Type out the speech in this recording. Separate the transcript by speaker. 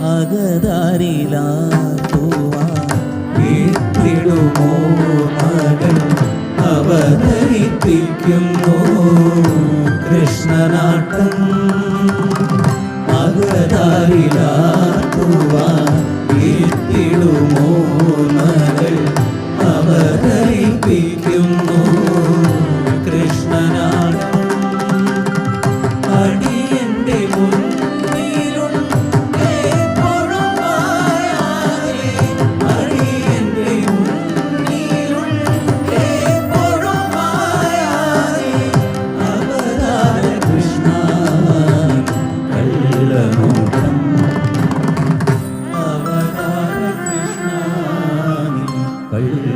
Speaker 1: അകതാരിലാക്കുവാടുമോ മകൻ അവതരിപ്പിക്കുന്നു കൃഷ്ണനാട്ടം അകതാരിലാക്കുവാടുമോ മകൾ അവതരിപ്പിക്കുന്നു കൃഷ്ണനാട്ടം. അടി Bye.